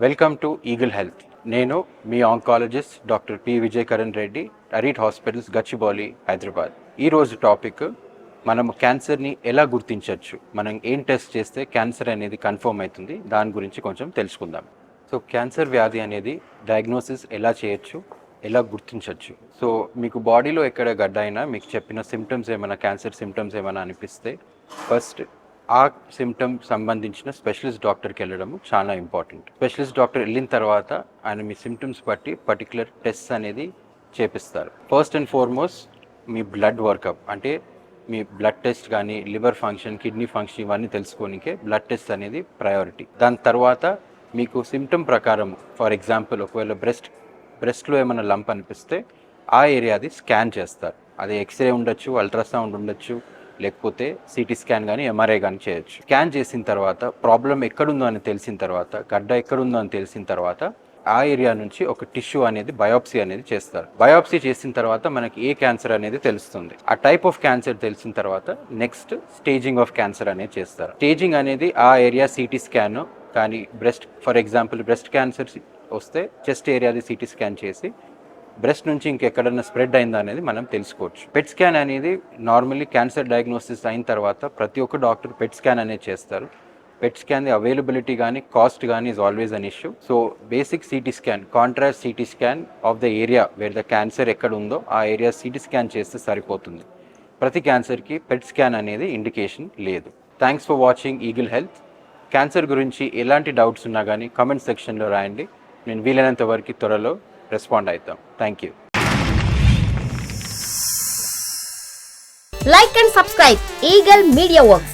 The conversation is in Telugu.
Welcome to Eagle Health. నేను మీ oncologist doctor P Vijay Karan Reddy Arete hospitals Gachibowli Hyderabad. ఈరోజు టాపిక్ మనం క్యాన్సర్ని ఎలా గుర్తించవచ్చు? మనం ఏం టెస్ట్ చేస్తే క్యాన్సర్ అనేది కన్ఫర్మ్ అవుతుంది? దాని గురించి కొంచెం తెలుసుకుందాం. సో క్యాన్సర్ వ్యాధి అనేది డయాగ్నోసిస్ ఎలా చేయొచ్చు? ఎలా గుర్తించవచ్చు సో మీకు బాడీలో ఎక్కడ గడ్డ అయినా మీకు చెప్పిన సిమ్టమ్స్ ఏమైనా క్యాన్సర్ సిమ్టమ్స్ ఏమైనా అనిపిస్తే ఫస్ట్ ఆ సిమ్టమ్ సంబంధించిన స్పెషలిస్ట్ డాక్టర్కి వెళ్ళడము చాలా ఇంపార్టెంట్ స్పెషలిస్ట్ డాక్టర్ వెళ్ళిన తర్వాత ఆయన మీ సిమ్టమ్స్ బట్టి పర్టికులర్ టెస్ట్ అనేది చేపిస్తారు. ఫస్ట్ అండ్ ఫార్మోస్ట్ మీ బ్లడ్ వర్కప్ అంటే మీ బ్లడ్ టెస్ట్ కానీ లివర్ ఫంక్షన్ కిడ్నీ ఫంక్షన్ ఇవన్నీ తెలుసుకోనికే బ్లడ్ టెస్ట్ అనేది ప్రయారిటీ దాని తర్వాత మీకు సిమ్టమ్ ప్రకారం ఫర్ ఎగ్జాంపుల్ ఒకవేళ బ్రెస్ట్ బ్రెస్ట్లో ఏమైనా లంప్ అనిపిస్తే ఆ ఏరియాది స్కాన్ చేస్తారు. అది ఎక్స్రే ఉండొచ్చు అల్ట్రాసౌండ్ ఉండొచ్చు లేకపోతే సిటీ స్కాన్ కానీ ఎంఆర్ఐ కానీ చేయొచ్చు. స్కాన్ చేసిన తర్వాత ప్రాబ్లం ఎక్కడుందో అని తెలిసిన తర్వాత గడ్డ ఎక్కడుందో అని తెలిసిన తర్వాత ఆ ఏరియా నుంచి ఒక టిష్యూ అనేది బయాప్సీ అనేది చేస్తారు. బయాప్సీ చేసిన తర్వాత మనకి ఏ క్యాన్సర్ అనేది తెలుస్తుంది. ఆ టైప్ ఆఫ్ క్యాన్సర్ తెలిసిన తర్వాత నెక్స్ట్ స్టేజింగ్ ఆఫ్ క్యాన్సర్ అనేది చేస్తారు. స్టేజింగ్ అనేది ఆ ఏరియా సిటీ స్కాన్ కానీ breast for example breast cancer వస్తే చెస్ట్ ఏరియాది సిటీ స్కాన్ చేసి బ్రెస్ట్ నుంచి ఇంకెక్కడన్నా స్ప్రెడ్ అయిందా అనేది మనం తెలుసుకోవచ్చు. పెట్ స్కాన్ అనేది నార్మల్లీ క్యాన్సర్ డయాగ్నోసిస్ అయిన తర్వాత ప్రతి ఒక్క డాక్టర్ పెట్ స్కాన్ అనేది చేస్తారు. పెట్ స్కాన్ అవైలబిలిటీ కానీ కాస్ట్ కానీ is always an issue so basic CT scan contrast CT scan of the area where the cancer ఎక్కడ ఉందో ఆ ఏరియా సిటీ స్కాన్ చేస్తే సరిపోతుంది. ప్రతి క్యాన్సర్కి పెట్ స్కాన్ అనేది ఇండికేషన్ లేదు. Thanks for watching Eagle Health cancer గురించి ఎలాంటి డౌట్స్ ఉన్నా కానీ కమెంట్ సెక్షన్లో రాయండి. నేను వీలైనంత వరకు త్వరలో రెస్పాండ్ అవుతాం thank you Like and subscribe Eagle Media Works.